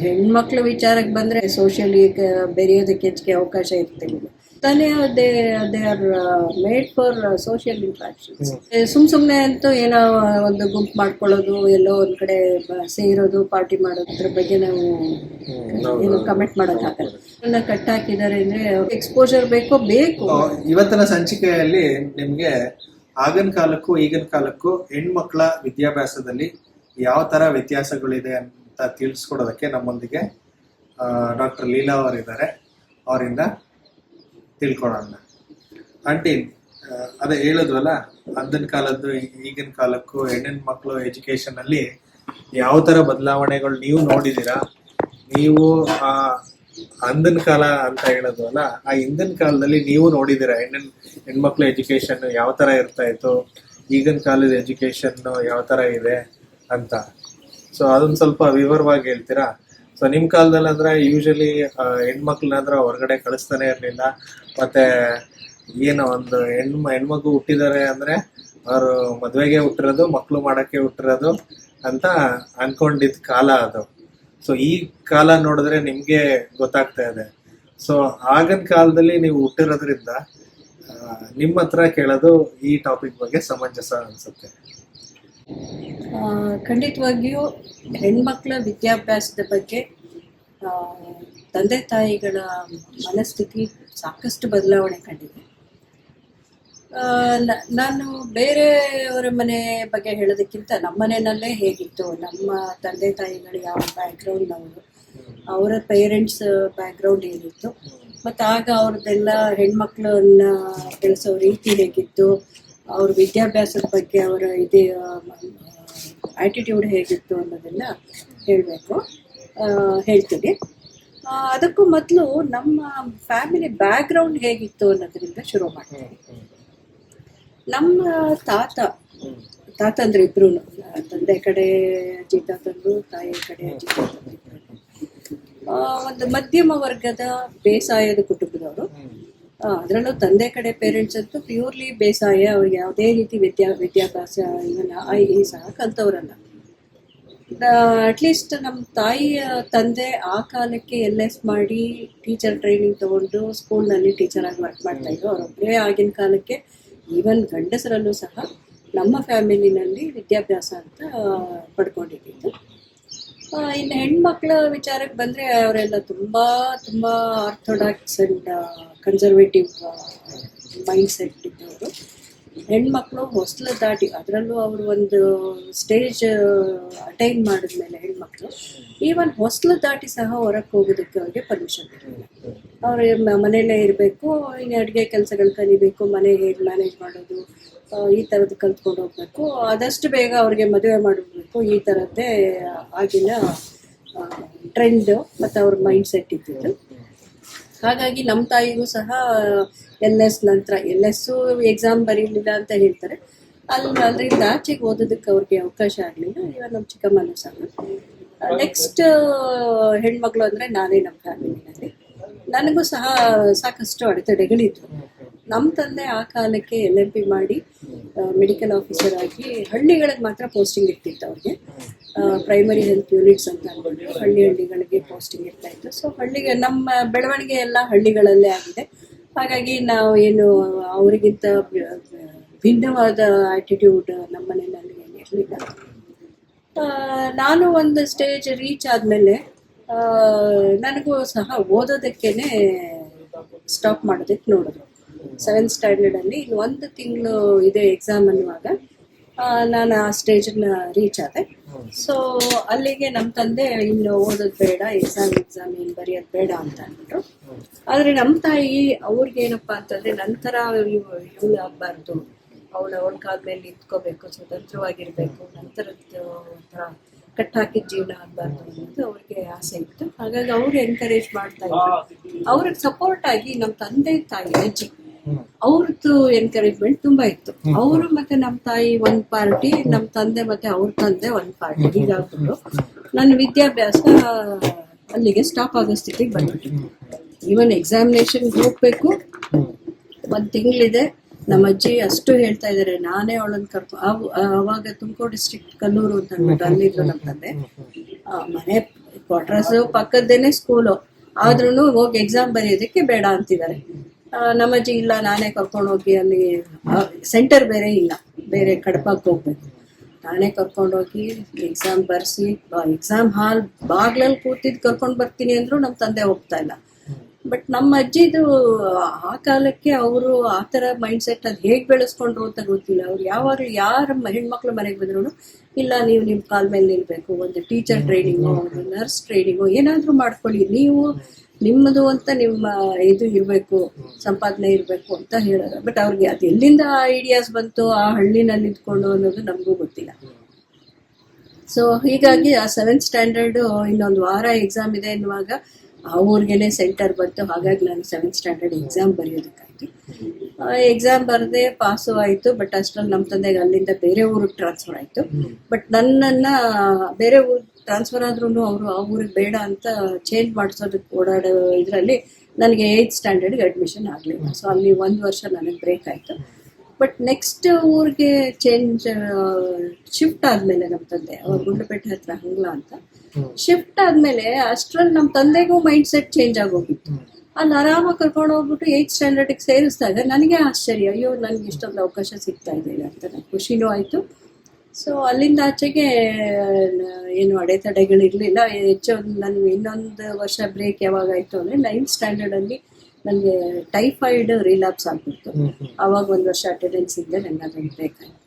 ಹೆಣ್ಮಕ್ಳ ವಿಚಾರಕ್ಕೆ ಬಂದ್ರೆ ಸೋಷಿಯಲಿ ಬೆರೆಯೋದಕ್ಕೆ ಹೆಚ್ಚಿಗೆ ಅವಕಾಶ ಇರ್ತಿರ್ಲಿಲ್ಲ ತಾನೇ they they are made for social interactions ಸುಮ್ ಸುಮ್ಮನೆ ಅಂತೂ ಏನೋ ಒಂದು ಗುಂಪು ಮಾಡ್ಕೊಳ್ಳೋದು ಎಲ್ಲೋ ಒಂದ್ ಕಡೆ ಸೇರೋದು ಪಾರ್ಟಿ ಮಾಡೋದ್ರ ಬಗ್ಗೆ ನಾವು ಏನು ಕಮೆಂಟ್ ಮಾಡೋಕ್ಕಾಗಲ್ಲ. ಅದನ್ನ ಕಟ್ ಹಾಕಿದ್ದಾರೆ ಅಂದ್ರೆ ಎಕ್ಸ್ಪೋಜರ್ ಬೇಕೋ ಬೇಕು? ಇವತ್ತಿನ ಸಂಚಿಕೆಯಲ್ಲಿ ನಿಮ್ಗೆ ಆಗಿನ ಕಾಲಕ್ಕೂ ಈಗಿನ ಕಾಲಕ್ಕೂ ಹೆಣ್ಮಕ್ಳ ವಿದ್ಯಾಭ್ಯಾಸದಲ್ಲಿ ಯಾವ ತರ ವ್ಯತ್ಯಾಸಗಳಿದೆ ಅಂತ ತಿಳಿಸ್ಕೊಡೋದಕ್ಕೆ ನಮ್ಮೊಂದಿಗೆ ಡಾಕ್ಟರ್ ಲೀಲಾ ಅವರಿದ್ದಾರೆ. ಅವರಿಂದ ತಿಳ್ಕೊಳ್ಳೋಣ. ಆಂಟಿ ಅದೇ ಹೇಳಿದ್ವಲ್ಲ, ಅಂದಿನ ಕಾಲದ್ದು, ಈಗಿನ ಕಾಲಕ್ಕೂ ಹೆಣ್ಣಿನ ಮಕ್ಕಳು ಎಜುಕೇಶನ್ ಅಲ್ಲಿ ಯಾವ ತರ ಬದಲಾವಣೆಗಳು ನೀವು ನೋಡಿದೀರಾ ನೀವು ಆ ಅಂದಿನ ಕಾಲ ಅಂತ ಹೇಳೋದ್ವಲ್ಲ, ಆ ಹಿಂದಿನ ಕಾಲದಲ್ಲಿ ನೀವು ನೋಡಿದೀರಾ ಹೆಣ್ಣಿನ ಹೆಣ್ಮಕ್ಳು ಎಜುಕೇಶನ್ ಯಾವ ತರ ಇರ್ತಾ ಇತ್ತು? ಈಗಿನ ಕಾಲದ ಎಜುಕೇಶನ್ ಯಾವ ತರ ಇದೆ ಅಂತ? ಸೊ ಅದೊಂದು ಸ್ವಲ್ಪ ವಿವರವಾಗಿ ಹೇಳ್ತೀರಾ? ಸೊ ನಿಮ್ ಕಾಲದಲ್ಲಿ ಅಂದ್ರೆ ಯೂಶಲಿ ಹೆಣ್ಮಕ್ಳನ್ನಾದ್ರೆ ಹೊರಗಡೆ ಕಳಿಸ್ತಾನೆ ಇರ್ಲಿಲ್ಲ. ಮತ್ತೆ ಏನೋ ಒಂದು ಹೆಣ್ಮ ಹೆಣ್ಮಗು ಹುಟ್ಟಿದಾರೆ ಅಂದ್ರೆ ಅವರು ಮದ್ವೆಗೆ ಹುಟ್ಟಿರೋದು, ಮಕ್ಳು ಮಾಡಕ್ಕೆ ಹುಟ್ಟಿರೋದು ಅಂತ ಅನ್ಕೊಂಡಿದ್ ಕಾಲ ಅದು. ಸೊ ಈ ಕಾಲ ನೋಡಿದ್ರೆ ನಿಮ್ಗೆ ಗೊತ್ತಾಗ್ತಾ ಇದೆ. ಸೊ ಆಗಿನ ಕಾಲದಲ್ಲಿ ನೀವು ಹುಟ್ಟಿರೋದ್ರಿಂದ ನಿಮ್ಮ ಹತ್ರ ಕೇಳೋದು ಈ ಟಾಪಿಕ್ ಬಗ್ಗೆ ಸಮಂಜಸ ಅನ್ಸುತ್ತೆ. ಖಂಡಿತವಾಗಿಯೂ ಹೆಣ್ಮಕ್ಳ ವಿದ್ಯಾಭ್ಯಾಸದ ಬಗ್ಗೆ ತಂದೆ ತಾಯಿಗಳ ಮನಸ್ಥಿತಿ ಸಾಕಷ್ಟು ಬದಲಾವಣೆ ಕಂಡಿದೆ. ನಾನು ಬೇರೆಯವರ ಮನೆ ಬಗ್ಗೆ ಹೇಳೋದಕ್ಕಿಂತ ನಮ್ಮ ಮನೆಯಲ್ಲೇ ಹೇಗಿತ್ತು, ನಮ್ಮ ತಂದೆ ತಾಯಿಗಳು ಯಾವ ಬ್ಯಾಕ್ಗ್ರೌಂಡ್ ಅವರು ಅವರ ಪೇರೆಂಟ್ಸ್ ಬ್ಯಾಕ್ಗ್ರೌಂಡ್ ಏನಿತ್ತು ಮತ್ತು ಆಗ ಅವ್ರದ್ದೆಲ್ಲ ಹೆಣ್ಮಕ್ಳನ್ನ ಬೆಳೆಸೋ ರೀತಿ ಹೇಗಿತ್ತು ಅವ್ರ ವಿದ್ಯಾಭ್ಯಾಸದ ಬಗ್ಗೆ ಅವರ ಇದೇ ಆಟಿಟ್ಯೂಡ್ ಹೇಗಿತ್ತು ಅನ್ನೋದನ್ನ ಹೇಳಬೇಕು. ಹೇಳ್ತೀನಿ. ಅದಕ್ಕೂ ಮೊದಲು ನಮ್ಮ ಫ್ಯಾಮಿಲಿ ಬ್ಯಾಕ್ಗ್ರೌಂಡ್ ಹೇಗಿತ್ತು ಅನ್ನೋದ್ರಿಂದ ಶುರು ಮಾಡ್ತೀನಿ. ನಮ್ಮ ತಾತ ತಾತ ಅಂದ್ರೆ ಇಬ್ರು, ತಂದೆ ಕಡೆ ಅಜ್ಜಿ ತಾತಂದ್ರು ತಾಯಿ ಕಡೆ ಅಜ್ಜಿ ತಾತಂದ್ರು ಒಂದು ಮಧ್ಯಮ ವರ್ಗದ ಬೇಸಾಯದ ಕುಟುಂಬದವರು ಅದರಲ್ಲೂ ತಂದೆ ಕಡೆ ಪೇರೆಂಟ್ಸ್ ಅಂತೂ ಪ್ಯೂರ್ಲಿ ಬೇಸಾಯ ಅವ್ರಿಗೆ ಯಾವುದೇ ರೀತಿ ವಿದ್ಯಾ, ವಿದ್ಯಾಭ್ಯಾಸ ಈ ಸಹ ಕಲ್ತವ್ರಲ್ಲ ಅಟ್ಲೀಸ್ಟ್ ನಮ್ಮ ತಾಯಿಯ ತಂದೆ ಆ ಕಾಲಕ್ಕೆ ಎಲ್ ಎಸ್ ಮಾಡಿ ಟೀಚರ್ ಟ್ರೈನಿಂಗ್ ತಗೊಂಡು ಸ್ಕೂಲ್ನಲ್ಲಿ ಟೀಚರ್ ಆಗಿ ವರ್ಕ್ ಮಾಡ್ತಾ ಇದ್ರು. ಅವರೊಬ್ಬರೇ ಆಗಿನ ಕಾಲಕ್ಕೆ ಈವನ್ ಗಂಡಸರಲ್ಲೂ ಸಹ ನಮ್ಮ ಫ್ಯಾಮಿಲಿನಲ್ಲಿ ವಿದ್ಯಾಭ್ಯಾಸ ಅಂತ ಪಡ್ಕೊಂಡಿದ್ದು ಇನ್ನು ಹೆಣ್ಮಕ್ಳ ವಿಚಾರಕ್ಕೆ ಬಂದರೆ ಅವರೆಲ್ಲ ತುಂಬ ತುಂಬ orthodox and conservative mind set ಇದ್ದವರು. ಹೆಣ್ಮಕ್ಳು ಹೊಸ್ಲು ದಾಟಿ, ಅದರಲ್ಲೂ ಅವರು ಒಂದು ಸ್ಟೇಜ್ ಅಟೈನ್ ಮಾಡಿದ್ಮೇಲೆ ಹೆಣ್ಮಕ್ಳು ಈವನ್ ಹೊಸ್ಲು ದಾಟಿ ಸಹ ಹೊರಗೆ ಹೋಗೋದಕ್ಕೆ ಅವ್ರಿಗೆ ಪರ್ಮಿಷನ್ ಇರಲಿಲ್ಲ ಅವರು ಮನೆಯಲ್ಲೇ ಇರಬೇಕು ಇನ್ನು ಅಡುಗೆ ಕೆಲಸಗಳು ಕಲಿಬೇಕು, ಮನೆ ಹೇಗೆ ಮ್ಯಾನೇಜ್ ಮಾಡೋದು ಈ ಥರದ್ದು ಕಲ್ತ್ಕೊಂಡು ಹೋಗ್ಬೇಕು. ಆದಷ್ಟು ಬೇಗ ಅವ್ರಿಗೆ ಮದುವೆ ಮಾಡಬೇಕು. ಈ ಥರದ್ದೇ ಆಗಿನ ಟ್ರೆಂಡ್ ಮತ್ತು ಅವ್ರ ಮೈಂಡ್ ಸೆಟ್ ಇದ್ದಿದ್ದು. ಹಾಗಾಗಿ ನಮ್ಮ ತಾಯಿಗೂ ಸಹ ಎಲ್ ಎಸ್ ನಂತರ ಎಲ್ ಎಸ್ಸು ಎಕ್ಸಾಮ್ ಬರೀಲಿಲ್ಲ ಅಂತ ಹೇಳ್ತಾರೆ. ಅಲ್ಲಿ ಅದರಿಂದ ಆಚೆಗೆ ಓದೋದಕ್ಕೆ ಅವ್ರಿಗೆ ಅವಕಾಶ ಆಗಲಿಲ್ಲ. ಇವಾಗ ನಮ್ಮ ಚಿಕ್ಕಮ್ಮನೂ ಸಹ. ನೆಕ್ಸ್ಟ್ ಹೆಣ್ಮಕ್ಳು ಅಂದರೆ ನಾನೇ ನಮ್ಮ ಫ್ಯಾಮಿಲಿನಲ್ಲಿ ನನಗೂ ಸಹ ಸಾಕಷ್ಟು ಅಡೆತಡೆಗಳಿದ್ವು. ನಮ್ಮ ತಂದೆ ಆ ಕಾಲಕ್ಕೆ ಎಲ್ ಎಂ ಪಿ ಮಾಡಿ ಮೆಡಿಕಲ್ ಆಫೀಸರ್ ಆಗಿ ಹಳ್ಳಿಗಳಿಗೆ ಮಾತ್ರ ಪೋಸ್ಟಿಂಗ್ ಇರ್ತಿತ್ತು ಅವ್ರಿಗೆ. ಪ್ರೈಮರಿ ಹೆಲ್ತ್ ಯೂನಿಟ್ಸ್ ಅಂತ ಅಂದ್ಬಿಟ್ಟು ಹಳ್ಳಿ ಹಳ್ಳಿಗಳಿಗೆ ಪೋಸ್ಟಿಂಗ್ ಇರ್ತಾ ಇತ್ತು. ಸೊ ಹಳ್ಳಿಗೆ ನಮ್ಮ ಬೆಳವಣಿಗೆ ಎಲ್ಲ ಹಳ್ಳಿಗಳಲ್ಲೇ ಆಗಿದೆ. ಹಾಗಾಗಿ ನಾವು ಏನು ಅವರಿಗಿಂತ ಭಿನ್ನವಾದ ಆಟಿಟ್ಯೂಡ್ ನಮ್ಮ ಮನೆಯಲ್ಲಿ ಇರಲಿಲ್ಲ. ನಾನು ಒಂದು ಸ್ಟೇಜ್ ರೀಚ್ ಆದಮೇಲೆ ನನಗೂ ಸಹ ಓದೋದಕ್ಕೇ ಸ್ಟಾಪ್ ಮಾಡೋದಕ್ಕೆ ನೋಡಿದ್ರು. ಸೆವೆಂತ್ ಸ್ಟ್ಯಾಂಡರ್ಡಲ್ಲಿ ಇನ್ನು ಒಂದು ತಿಂಗಳು ಇದೆ ಎಕ್ಸಾಮ್ ಅನ್ನುವಾಗ ನಾನು ಆ ಸ್ಟೇಜನ್ನ ರೀಚ್ ಆದೆ. ಸೊ ಅಲ್ಲಿಗೆ ನಮ್ಮ ತಂದೆ ಇನ್ನು ಓದೋದು ಬೇಡ ಎಕ್ಸಾಮ್ ಎಕ್ಸಾಮ್ ಏನು ಬರೆಯೋದು ಬೇಡ ಅಂತ ಅಂದ್ಬಿಟ್ರು. ಆದರೆ ನಮ್ಮ ತಾಯಿ ಅವ್ರಿಗೇನಪ್ಪ ಅಂತಂದರೆ ನಂತರ ಇವಳು ಆಗಬಾರ್ದು. ಅವಳು ಅವಳ ಕಾಲ ಮೇಲೆ ನಿಂತ್ಕೋಬೇಕು, ಸ್ವತಂತ್ರವಾಗಿರ್ಬೇಕು. ನಂತರದ್ದು ಒಂಥರ ಕಟ್ ಹಾಕಿದ ಜೀವನ ಆಗಬಾರ್ದು ಅನ್ನೋದು ಅವ್ರಿಗೆ ಆಸೆ ಇತ್ತು. ಹಾಗಾಗಿ ಅವ್ರು ಎನ್ಕರೇಜ್ ಮಾಡ್ತಾ ಇದ್ರು. ಅವ್ರಿಗೆ ಸಪೋರ್ಟ್ ಆಗಿ ನಮ್ಮ ತಂದೆ ತಾಯಿ ಅಜ್ಜಿ ಅವ್ರದ್ದು ಎನ್ಕರೇಜ್ಮೆಂಟ್ ತುಂಬಾ ಇತ್ತು. ಅವರು ಮತ್ತೆ ನಮ್ಮ ತಾಯಿ ಒಂದ್ ಪಾರ್ಟಿ ನಮ್ಮ ತಂದೆ ಮತ್ತೆ ಅವ್ರ ತಂದೆ ಒಂದ್ ಪಾರ್ಟಿ ಹೀಗಾಗ್ಬಿಟ್ಟು ನನ್ನ ವಿದ್ಯಾಭ್ಯಾಸ ಅಲ್ಲಿಗೆ ಸ್ಟಾಪ್ ಆಗೋ ಸ್ಥಿತಿಗೆ ಬಂದ್ಬಿಟ್ಟು ಈವನ್ ಎಕ್ಸಾಮಿನೇಷನ್ ಹೋಗ್ಬೇಕು. ಒಂದ್ ತಿಂಗಳಿದೆ. ನಮ್ಮ ಅಜ್ಜಿ ಅಷ್ಟು ಹೇಳ್ತಾ ಇದಾರೆ ನಾನೇ ಅವಳನ್ನ ಕರ್ಕೊ ಅವ್- ಅವಾಗ ತುಮಕೂರು ಡಿಸ್ಟ್ರಿಕ್ಟ್ ಕಲ್ಲೂರು ಅಂತ ಅಂದ್ಬಿಟ್ಟು ಅಲ್ಲಿದ್ರು ನಮ್ಮ ತಂದೆ. ಮನೆ ಕ್ವಾರ್ಟರ್ಸ್ ಪಕ್ಕದ್ದೇನೆ ಸ್ಕೂಲು ಆದ್ರೂ ಹೋಗಿ ಎಕ್ಸಾಮ್ ಬರೆಯೋದಕ್ಕೆ ಬೇಡ ಅಂತಿದ್ದಾರೆ. ನಮ್ಮಜ್ಜಿ ಇಲ್ಲ, ನಾನೇ ಕರ್ಕೊಂಡು ಹೋಗಿ ಅಲ್ಲಿ ಸೆಂಟರ್ ಬೇರೆ ಇಲ್ಲ, ಬೇರೆ ಕಡಪಕ್ಕೆ ಹೋಗ್ಬೇಕು. ನಾನೇ ಕರ್ಕೊಂಡು ಹೋಗಿ ಎಕ್ಸಾಮ್ ಬರ್ಸಿ ಎಕ್ಸಾಮ್ ಹಾಲ್ ಬಾಗ್ಲಲ್ಲಿ ಕೂತಿದ್ದು ಕರ್ಕೊಂಡು ಬರ್ತೀನಿ ಅಂದ್ರು ನಮ್ಮ ತಂದೆ ಹೋಗ್ತಾ ಇಲ್ಲ. ಬಟ್ ನಮ್ಮ ಅಜ್ಜಿದು ಆ ಕಾಲಕ್ಕೆ ಅವರು ಆ ಮೈಂಡ್ ಸೆಟ್ ಅದು ಹೇಗೆ ಬೆಳೆಸ್ಕೊಂಡ್ರು ಅಂತ ಗೊತ್ತಿಲ್ಲ. ಅವ್ರು ಯಾವಾಗಲೂ ಯಾರು ಹೆಣ್ಮಕ್ಳು ಮನೆಗೆ ಬಂದ್ರು ಇಲ್ಲ, ನೀವು ನಿಮ್ಮ ಕಾಲ್ ಮೇಲೆ ನಿಲ್ಬೇಕು, ಒಂದು ಟೀಚರ್ ಟ್ರೈನಿಂಗು ಒಂದು ನರ್ಸ್ ಟ್ರೈನಿಂಗು ಏನಾದರೂ ಮಾಡ್ಕೊಳ್ಳಿ. ನೀವು ನಿಮ್ಮದು ಅಂತ ನಿಮ್ಮ ಇದು ಇರಬೇಕು ಸಂಪಾದನೆ ಇರಬೇಕು ಅಂತ ಹೇಳೋದು. ಬಟ್ ಅವ್ರಿಗೆ ಅದು ಎಲ್ಲಿಂದ ಆ ಐಡಿಯಾಸ್ ಬಂತು ಆ ಹಳ್ಳಿನಲ್ಲಿ ಇದ್ಕೊಂಡು ಅನ್ನೋದು ನಮಗೂ ಗೊತ್ತಿಲ್ಲ. ಸೊ ಹೀಗಾಗಿ ಆ ಸೆವೆಂತ್ ಸ್ಟ್ಯಾಂಡರ್ಡ್ ಇನ್ನೊಂದು ವಾರ ಎಕ್ಸಾಮ್ ಇದೆ ಎನ್ನುವಾಗ ಆ ಊರಿಗೆನೆ ಸೆಂಟರ್ ಬಂತು. ಹಾಗಾಗಿ ನಾನು ಸೆವೆಂತ್ ಸ್ಟ್ಯಾಂಡರ್ಡ್ ಎಕ್ಸಾಮ್ ಬರೆಯೋದಕ್ಕಾಗಿ ಎಕ್ಸಾಮ್ ಬರದೆ ಪಾಸು ಆಯಿತು ಬಟ್ ಅಷ್ಟರಲ್ಲಿ ನಮ್ಮ ತಂದೆಗೆ ಅಲ್ಲಿಂದ ಬೇರೆ ಊರಿಗೆ ಟ್ರಾನ್ಸ್ಫರ್ ಆಯಿತು. ಬಟ್ ನನ್ನನ್ನು ಬೇರೆ ಊರಿಗೆ ಟ್ರಾನ್ಸ್ಫರ್ ಆದ್ರೂ ಅವರು ಆ ಊರಿಗೆ ಬೇಡ ಅಂತ ಚೇಂಜ್ ಮಾಡಿಸೋದಕ್ಕೆ ಓಡಾಡೋ ಇದರಲ್ಲಿ ನನಗೆ ಏಯ್ತ್ ಸ್ಟ್ಯಾಂಡರ್ಡ್ಗೆ ಅಡ್ಮಿಷನ್ ಆಗಲಿಲ್ಲ. ಸೊ ಅಲ್ಲಿ ಒಂದು ವರ್ಷ ನನಗೆ ಬ್ರೇಕ್ ಆಯಿತು. ಬಟ್ ನೆಕ್ಸ್ಟ್ ಊರಿಗೆ ಚೇಂಜ್ ಶಿಫ್ಟ್ ಆದ್ಮೇಲೆ ನಮ್ಮ ತಂದೆ, ಅವ್ರ ಗುಂಡ್ಲಪೇಟೆ ಹತ್ರ ಹಂಗ್ಲ ಅಂತ. ಶಿಫ್ಟ್ ಆದ್ಮೇಲೆ ಅಷ್ಟ್ರಲ್ಲಿ ನಮ್ಮ ತಂದೆಗೂ ಮೈಂಡ್ ಸೆಟ್ ಚೇಂಜ್ ಆಗೋಗಿತ್ತು. ಅಲ್ಲಿ ಆರಾಮಾಗಿ ಕರ್ಕೊಂಡು ಹೋಗ್ಬಿಟ್ಟು ಏಯ್ತ್ ಸ್ಟ್ಯಾಂಡರ್ಡಿಗೆ ಸೇರಿಸಿದಾಗ ನನಗೆ ಆಶ್ಚರ್ಯ, ಅಯ್ಯೋ, ನನಗೆ ಇಷ್ಟೊಂದು ಅವಕಾಶ ಸಿಗ್ತಾ ಇದೆ ಅಂತ. ಖುಷಿನೂ ಆಯಿತು. ಸೊ ಅಲ್ಲಿಂದ ಆಚೆಗೆ ಏನು ಅಡೆತಡೆಗಳಿರಲಿಲ್ಲ. ಹೆಚ್ಚು ನನಗೆ ಇನ್ನೊಂದು ವರ್ಷ ಬ್ರೇಕ್ ಯಾವಾಗ ಅಂದ್ರೆ ಅಂದರೆ ನೈನ್ತ್ ಸ್ಟ್ಯಾಂಡರ್ಡಲ್ಲಿ ನನಗೆ ಟೈಫಾಯ್ಡ್ ರಿಲ್ಯಾಪ್ಸ್ ಆಗಿಬಿಡ್ತು ಆವಾಗ ಒಂದು ವರ್ಷ ಅಟೆಂಡೆನ್ಸ್ ಇದ್ದೆ ನನಗೆ ಅದೊಂದು ಬ್ರೇಕ್ ಆಯಿತು.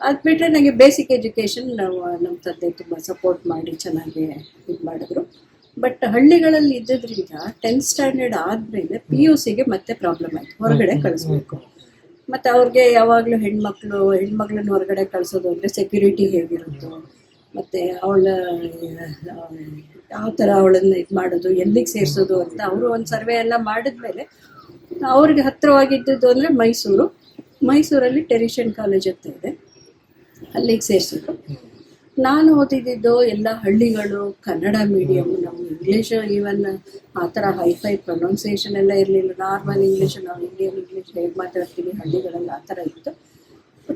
ಅದು ಬಿಟ್ಟರೆ ನನಗೆ ಬೇಸಿಕ್ ಎಜುಕೇಷನ್ ನಾವು ನಮ್ಮ ತಂದೆ ತುಂಬ ಸಪೋರ್ಟ್ ಮಾಡಿ ಚೆನ್ನಾಗಿ ಇದು ಮಾಡಿದ್ರು. ಬಟ್ ಹಳ್ಳಿಗಳಲ್ಲಿ ಇದ್ದಿದ್ರಿಂದ ಟೆಂತ್ ಸ್ಟ್ಯಾಂಡರ್ಡ್ ಆದಮೇಲೆ ಪಿ ಯು ಸಿಗೆ ಮತ್ತೆ ಪ್ರಾಬ್ಲಮ್ ಆಯಿತು. ಹೊರಗಡೆ ಕಳಿಸ್ಬೇಕು. ಮತ್ತು ಅವ್ರಿಗೆ ಯಾವಾಗಲೂ ಹೆಣ್ಮಕ್ಳು ಹೆಣ್ಮಕ್ಳನ್ನ ಹೊರಗಡೆ ಕಳಿಸೋದು ಅಂದರೆ ಸೆಕ್ಯೂರಿಟಿ ಹೇಗಿರುತ್ತೋ, ಮತ್ತೆ ಅವಳ ಯಾವ ಥರ ಅವಳನ್ನ ಇದು ಮಾಡೋದು, ಎಲ್ಲಿಗೆ ಸೇರಿಸೋದು ಅಂತ ಅವರು ಒಂದು ಸರ್ವೆ ಎಲ್ಲ ಮಾಡಿದ್ಮೇಲೆ ಅವ್ರಿಗೆ ಹತ್ತಿರವಾಗಿದ್ದದ್ದು ಅಂದರೆ ಮೈಸೂರು. ಮೈಸೂರಲ್ಲಿ ಟೆರಿಷನ್ ಕಾಲೇಜ್ ಅಂತ ಇದೆ. ಅಲ್ಲಿಗೆ ಸೇರಿಸಿದ್ರು. ನಾನು ಓದಿದ್ದು ಎಲ್ಲ ಹಳ್ಳಿಗಳು, ಕನ್ನಡ ಮೀಡಿಯಮ್ ನಾವು ಇಂಗ್ಲೀಷ್ ಈವನ್ ಆ ಥರ ಹೈಫೈ ಪ್ರೊನೌನ್ಸಿಯೇಷನ್ ಎಲ್ಲ ಇರಲಿಲ್ಲ. ನಾರ್ಮಲ್ ಇಂಗ್ಲೀಷ್ ನಾವು ಇಂಡಿಯನ್ ಇಂಗ್ಲೀಷ್ ಹೇಗೆ ಮಾತಾಡ್ತೀವಿ, ಹಳ್ಳಿಗಳಲ್ಲಿ ಆ ಥರ ಇತ್ತು.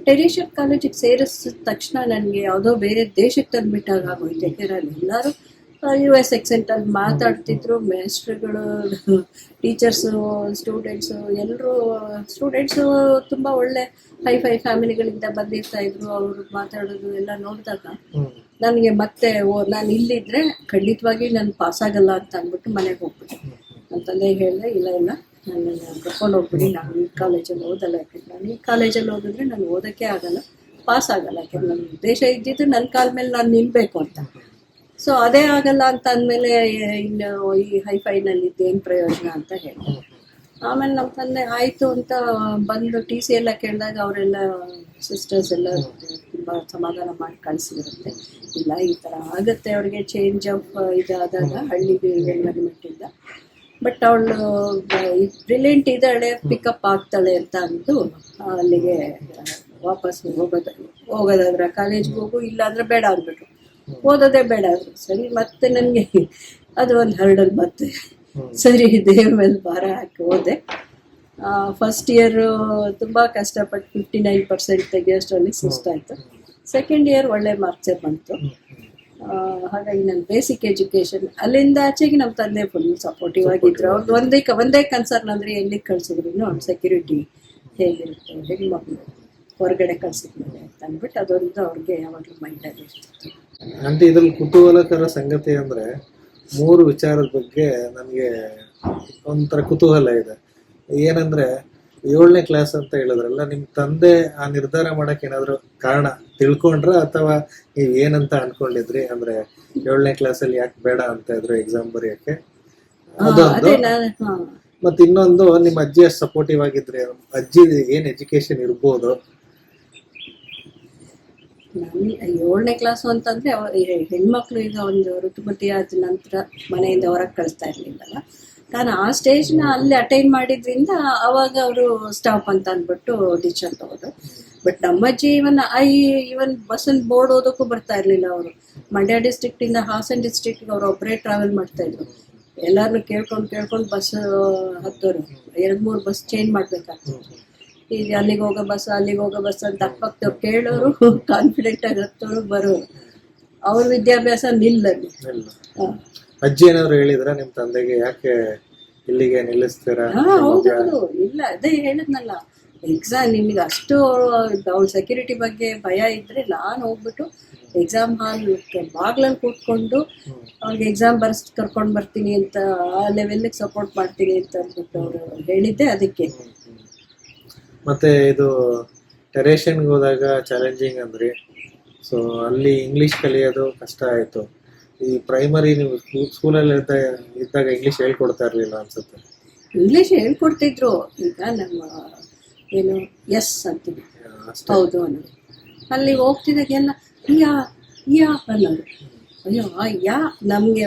ಟೆರಿಷನ್ ಕಾಲೇಜಿಗೆ ಸೇರಿಸಿದ ತಕ್ಷಣ ನನಗೆ ಯಾವುದೋ ಬೇರೆ ದೇಶಕ್ಕೆ ತಂದುಬಿಟ್ಟಾಗ ಆಗೋಯ್ತು. ಎಲ್ಲರೂ ಯು ಎಸ್ ಎಕ್ಸೆಂಟಲ್ಲಿ ಮಾತಾಡ್ತಿದ್ರು. ಮೇಸ್ಟ್ರುಗಳು ಟೀಚರ್ಸು ಸ್ಟೂಡೆಂಟ್ಸು ಎಲ್ಲರೂ ಸ್ಟೂಡೆಂಟ್ಸು ತುಂಬ ಒಳ್ಳೆ ಹೈ ಫೈ ಫ್ಯಾಮಿಲಿಗಳಿಂದ ಬಂದಿರ್ತಾ ಇದ್ರು. ಅವರು ಮಾತಾಡೋದು ಎಲ್ಲ ನೋಡಿದಾಗ ನನಗೆ ಮತ್ತೆ ಓ ನಾನು ಇಲ್ಲಿದ್ರೆ ಖಂಡಿತವಾಗಿ ನಾನು ಪಾಸ್ ಆಗಲ್ಲ ಅಂತ ಅಂದ್ಬಿಟ್ಟು ಮನೆಗೆ ಹೋಗ್ಬಿಟ್ಟೆ. ನನ್ನ ತಂದೆ ಹೇಳಿದೆ ಇಲ್ಲ ಇಲ್ಲ ನನ್ನ ಕರ್ಕೊಂಡು ಹೋಗ್ಬಿಡಿ. ನಾನು ಈ ಕಾಲೇಜಲ್ಲಿ ಓದಲ್ಲ. ಯಾಕಂದ್ರೆ ನಾನು ಈ ಕಾಲೇಜಲ್ಲಿ ಓದಿದ್ರೆ ನಾನು ಓದೋಕ್ಕೆ ಆಗಲ್ಲ ಪಾಸ್ ಆಗಲ್ಲ. ಯಾಕಂದ್ರೆ ನನ್ನ ಉದ್ದೇಶ ಇದ್ದಿದ್ದು ನನ್ನ ಕಾಲ ಮೇಲೆ ನಾನು ನಿಲ್ಬೇಕು ಅಂತ. ಸೊ ಅದೇ ಆಗಲ್ಲ ಅಂತ ಅಂದಮೇಲೆ, ಇನ್ನು ಈ ಹೈಫೈನಲ್ಲಿ ಇದ್ದೇನು ಪ್ರಯೋಜನ ಅಂತ ಹೇಳಿ. ಆಮೇಲೆ ನಮ್ಮ ತಂದೆ ಆಯಿತು ಅಂತ ಬಂದು ಟಿ ಸಿ ಎಲ್ಲ ಕೇಳಿದಾಗ ಅವರೆಲ್ಲ ಸಿಸ್ಟರ್ಸ್ ಎಲ್ಲ ತುಂಬ ಸಮಾಧಾನ ಮಾಡಿ ಕಳಿಸಿರುತ್ತೆ. ಇಲ್ಲ, ಈ ಥರ ಆಗುತ್ತೆ ಅವ್ರಿಗೆ ಚೇಂಜ್ ಆಫ್ ಇದಾದಾಗ ಹಳ್ಳಿಗೆ ಎನ್ವೈರ್ಮೆಂಟಿಂದ ಬಟ್ ಅವಳು ಬ್ರಿಲಿಯಂಟ್ ಇದ್ದಾಳೆ ಪಿಕಪ್ ಆಗ್ತಾಳೆ ಅಂತ ಅಂದು ಅಲ್ಲಿಗೆ ವಾಪಸ್ ಹೋಗೋದು, ಹೋಗೋದಾದ್ರೆ ಕಾಲೇಜ್ಗೆ ಹೋಗು, ಇಲ್ಲಾಂದ್ರೆ ಬೇಡ ಅಂದ್ಬಿಟ್ರು. ಓದೋದೇ ಬೇಡ ಸರಿ ಮತ್ತೆ ನನಗೆ ಅದು ಒಂದು ಹರ್ಡಲ್ ಮತ್ತೆ. ಸರಿ ದೇವ್ರ ಮೇಲೆ ಭಾರ ಹಾಕಿ ಓದೆ. ಫಸ್ಟ್ ಇಯರ್ ತುಂಬ ಕಷ್ಟಪಟ್ಟು ಫಿಫ್ಟಿ ನೈನ್ ಪರ್ಸೆಂಟ್ ತೆಗಿಯೋಷ್ಟರಲ್ಲಿ ಸುಸ್ತಾಯಿತು ಸೆಕೆಂಡ್ ಇಯರ್ ಒಳ್ಳೆ ಮಾರ್ಕ್ಸೇ ಬಂತು. ಹಾಗಾಗಿ ನನ್ನ ಬೇಸಿಕ್ ಎಜುಕೇಶನ್ ಅಲ್ಲಿಂದ ಆಚೆಗೆ ನಮ್ಮ ತಂದೆ ಫುಲ್ ಸಪೋರ್ಟಿವ್ ಆಗಿದ್ರು. ಅವ್ರದ್ದು ಒಂದೇ ಒಂದೇ ಕನ್ಸರ್ನ್ ಅಂದರೆ ಎಲ್ಲಿಗೆ ಕಳ್ಸಿದ್ರು? ಅವ್ನ ಸೆಕ್ಯೂರಿಟಿ ಹೇಗಿರುತ್ತೆ? ಹೆಣ್ಮಕ್ಳು ಹೊರಗಡೆ ಕಳ್ಸಿದ್ಮೇಲೆ ಅಂತ ಅಂದ್ಬಿಟ್ಟು ಅದೊಂದು ಅವ್ರಿಗೆ ಯಾವಾಗಲೂ ಮೈಂಡಲ್ಲಿ ಇರ್ತಿತ್ತು. ಆಂಟಿ ಇದ್ರಲ್ಲಿ ಕುತೂಹಲಕರ ಸಂಗತಿ ಅಂದ್ರೆ ಮೂರು ವಿಚಾರದ ಬಗ್ಗೆ ನನಗೆ ಒಂಥರ ಕುತೂಹಲ ಇದೆ. ಏನಂದ್ರೆ ಏಳನೇ ಕ್ಲಾಸ್ ಅಂತ ಹೇಳಿದ್ರಲ್ಲ ನಿಮ್ ತಂದೆ ಆ ನಿರ್ಧಾರ ಮಾಡಕ್ ಏನಾದ್ರು ಕಾರಣ ತಿಳ್ಕೊಂಡ್ರ? ಅಥವಾ ನೀವ್ ಏನಂತ ಅನ್ಕೊಂಡಿದ್ರಿ? ಅಂದ್ರೆ ಏಳನೇ ಕ್ಲಾಸ್ ಅಲ್ಲಿ ಯಾಕೆ ಬೇಡ ಅಂತ ಇದ್ರು ಎಕ್ಸಾಮ್ ಬರೆಯಕ್ಕೆ? ಅದೊಂದು. ಅದೇ ಮತ್ ಇನ್ನೊಂದು ನಿಮ್ಮ ಅಜ್ಜಿ ಅಷ್ಟು ಸಪೋರ್ಟಿವ್ ಆಗಿದ್ರೆ ಅಜ್ಜಿ ಏನ್ ಎಜುಕೇಶನ್ ಇರ್ಬೋದು? ನನ್ನ ಏಳನೇ ಕ್ಲಾಸು ಅಂತಂದ್ರೆ ಹೆಣ್ಮಕ್ಳು ಈಗ ಒಂದು ಋತುಮತಿ ಆದ ನಂತರ ಮನೆಯಿಂದ ಹೊರಗೆ ಕಳಿಸ್ತಾ ಇರ್ಲಿಲ್ಲಲ್ಲ? ನಾನು ಆ ಸ್ಟೇಜ್ನ ಅಲ್ಲಿ ಅಟೈನ್ ಮಾಡಿದ್ರಿಂದ ಅವಾಗ ಅವರು ಸ್ಟಾಪ್ ಅಂತ ಅಂದ್ಬಿಟ್ಟು ಡಿಸಿಷನ್ ತಗೋದು. ಬಟ್ ನಮ್ಮಜ್ಜಿ ಇವನ್ ಐ ಇವನ್ ಬಸ್ಸಲ್ಲಿ ಬೋರ್ಡ್ ಓದೋಕ್ಕೂ ಬರ್ತಾ ಇರಲಿಲ್ಲ ಅವರು. ಮಂಡ್ಯ ಡಿಸ್ಟ್ರಿಕ್ಟಿಂದ ಹಾಸನ್ ಡಿಸ್ಟ್ರಿಕ್ಟ್ಗೆ ಅವ್ರು ಒಬ್ಬರೇ ಟ್ರಾವೆಲ್ ಮಾಡ್ತಾ ಇದ್ರು. ಎಲ್ಲಾರನ್ನೂ ಕೇಳ್ಕೊಂಡು ಕೇಳ್ಕೊಂಡು ಬಸ್ ಹತ್ತೋರು. ಎರಡು ಮೂರು ಬಸ್ ಚೇಂಜ್ ಮಾಡ್ಬೇಕಾಗ್ತದೆ ಈಗ ಅಲ್ಲಿಗೆ ಹೋಗೋ ಬಸ್ ಅಲ್ಲಿಗೆ ಹೋಗೋ ಬಸ್ ಅಂತ ಅಕ್ಕಪಕ್ಕ ಕೇಳೋರು ಕಾನ್ಫಿಡೆಂಟ್ ಆಗಿ ಹತ್ತೋರು ಬರೋರು. ಅವ್ರ ವಿದ್ಯಾಭ್ಯಾಸ ನಿಲ್ಲಲ್ಲಿ ಇಲ್ಲ ಅಜ್ಜಿ ಏನಾದ್ರು ಹೇಳಿದ್ರ ನಿಮ್ ತಂದೆಗೆ? ಯಾಕೆ ಇಲ್ಲಿಗೆ ನಿಲ್ಲಿಸ್ತೀರಾ? ಹೌದೌದು ಇಲ್ಲ ಅದೇ ಹೇಳಿದ್ನಲ್ಲ. ಎಕ್ಸಾಮ್ ನಿಮ್ಗೆ ಅಷ್ಟು ಅವ್ಳ ಸೆಕ್ಯೂರಿಟಿ ಬಗ್ಗೆ ಭಯ ಇದ್ರೆ ನಾನು ಹೋಗ್ಬಿಟ್ಟು ಎಕ್ಸಾಮ್ ಹಾಲ್ ಬಾಗ್ಲಲ್ಲಿ ಕೂತ್ಕೊಂಡು ಅವ್ರಿಗೆ ಎಕ್ಸಾಮ್ ಬರ್ಸ್ ಕರ್ಕೊಂಡ್ ಬರ್ತೀನಿ ಅಂತ ಆ ಲೆವೆಲ್ಗೆ ಸಪೋರ್ಟ್ ಮಾಡ್ತೀನಿ ಅಂತ ಅಂದ್ಬಿಟ್ಟು ಅವರು ಹೇಳಿದ್ದೆ ಅದಕ್ಕೆ. ಮತ್ತೆ ಇದು ಟೆರೇಷನ್ಗೆ ಹೋದಾಗ ಚಾಲೆಂಜಿಂಗ್ ಅಂದ್ರಿ ಸೊ ಅಲ್ಲಿ ಇಂಗ್ಲಿಷ್ ಕಲಿಯೋದು ಕಷ್ಟ ಆಯ್ತು. ಈ ಪ್ರೈಮರಿ ನೀವು ಸ್ಕೂಲಲ್ಲಿ ಇದ್ದಾಗ ಇದ್ದಾಗ ಇಂಗ್ಲಿಷ್ ಹೇಳ್ಕೊಡ್ತಾ ಇರಲಿಲ್ಲ ಅನ್ಸುತ್ತೆ. ಇಂಗ್ಲಿಷ್ ಹೇಳ್ಕೊಡ್ತಿದ್ರು. ಈಗ ನಮ್ಮ ಏನು ಎಸ್ ಅಂತೀವಿ. ಹೌದು ಅನ್ನೋದು. ಅಲ್ಲಿ ಹೋಗ್ತಿದ್ದಾಗೆಲ್ಲ ಯಾ ಯಾ ಅನ್ನೋದು. ಅಯ್ಯೋ ಯಾ ನಮಗೆ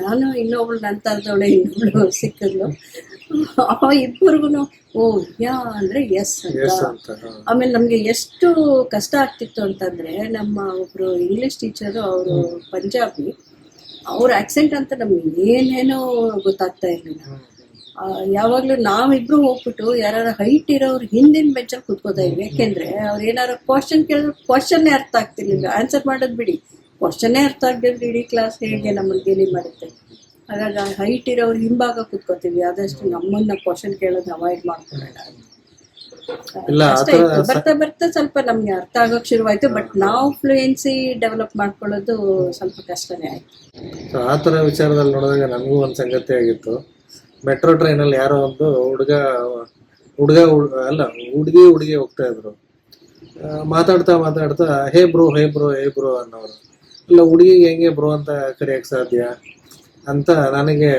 ನಾನು ಇನ್ನೊಬ್ಳು ನನ್ನ ತರದವಳೆ ಇನ್ನೊಬ್ಳು ಸಿಕ್ಕಿದ್ಲು. ಆ ಇಬ್ಬರಿಗೂ ಓ ಯಾ ಅಂದ್ರೆ ಎಸ್ ಅಂತ. ಆಮೇಲೆ ನಮಗೆ ಎಷ್ಟು ಕಷ್ಟ ಆಗ್ತಿತ್ತು ಅಂತಂದ್ರೆ ನಮ್ಮ ಒಬ್ರು ಇಂಗ್ಲಿಷ್ ಟೀಚರು ಅವರು ಪಂಜಾಬಿ ಅವ್ರ ಆಕ್ಸೆಂಟ್ ಅಂತ ನಮ್ಗೆ ಏನೇನೋ ಗೊತ್ತಾಗ್ತಾ ಇರಲಿಲ್ಲ. ಯಾವಾಗ್ಲೂ ನಾವಿಬ್ರು ಹೋಗ್ಬಿಟ್ಟು ಯಾರು ಹೈಟ್ ಇರೋರು ಹಿಂದಿನ ಬೆಂಚಲ್ಲಿ ಕುತ್ಕೋತಾ ಇದ್ವಿ. ಯಾಕೆಂದ್ರೆ ಅವ್ರು ಏನಾರು ಕ್ವಶನ್ ಕೇಳಿದ್ರೆ ಕ್ವಶನ್ನೇ ಅರ್ಥ ಆಗ್ತಿರ್ಲಿಲ್ಲ. ಆನ್ಸರ್ ಮಾಡೋದು ಬಿಡಿ. ಕ್ವಶನ್ನೇ ಅರ್ಥ ಆಗದಿದ್ರೆ ಇಡೀ ಕ್ಲಾಸ್ ಹೇಗೆ ನಮ್ಮನ್ನು ಗೇಲಿ ಮಾಡುತ್ತೆ? ಹಾಗಾಗಿ ಹೈಟ್ ಇರೋರು ಹಿಂಭಾಗ ಕುತ್ಕೋತೀವಿ. ಆದಷ್ಟು ನಮ್ಮನ್ನ ಕ್ವಶನ್ ಕೇಳೋದು ಅವಾಯ್ಡ್ ಮಾಡ್ಕೊಳ್ಳೋಣ ಬರ್ತಾ ಬರ್ತಾ ಸ್ವಲ್ಪ ನಮ್ಗೆ ಅರ್ಥ ಆಗೋಕ್ ಶುರುವಾಯ್ತು. ಬಟ್ ನಾವು ಫ್ಲೂಯೆನ್ಸಿ ಡೆವಲಪ್ ಮಾಡ್ಕೊಳ್ಳೋದು ಸ್ವಲ್ಪ ಕಷ್ಟನೇ ಆಯ್ತು. ಸೊ ಆ ತರ ವಿಚಾರದಲ್ಲಿ ನೋಡಿದಾಗ ನನಗೂ ಒಂದು ಸಂಗತಿ ಆಗಿತ್ತು. ಮೆಟ್ರೋ ಟ್ರೈನ್ ಅಲ್ಲಿ ಯಾರೋ ಒಂದು ಹುಡುಗ ಹುಡುಗ ಅಲ್ಲ ಹುಡುಗಿ ಹುಡುಗಿ ಹೋಗ್ತಾ ಇದ್ರು. ಮಾತಾಡ್ತಾ ಮಾತಾಡ್ತಾ hey bro hey bro hey bro ಅನ್ನೋರು. ಇಲ್ಲ ಹುಡುಗಿಗೆ ಹೆಂಗೆ ಬ್ರೋ ಅಂತ ಕರೆಯಕ್ಕೆ ಸಾಧ್ಯ? ಅಂತ ನನಗೆ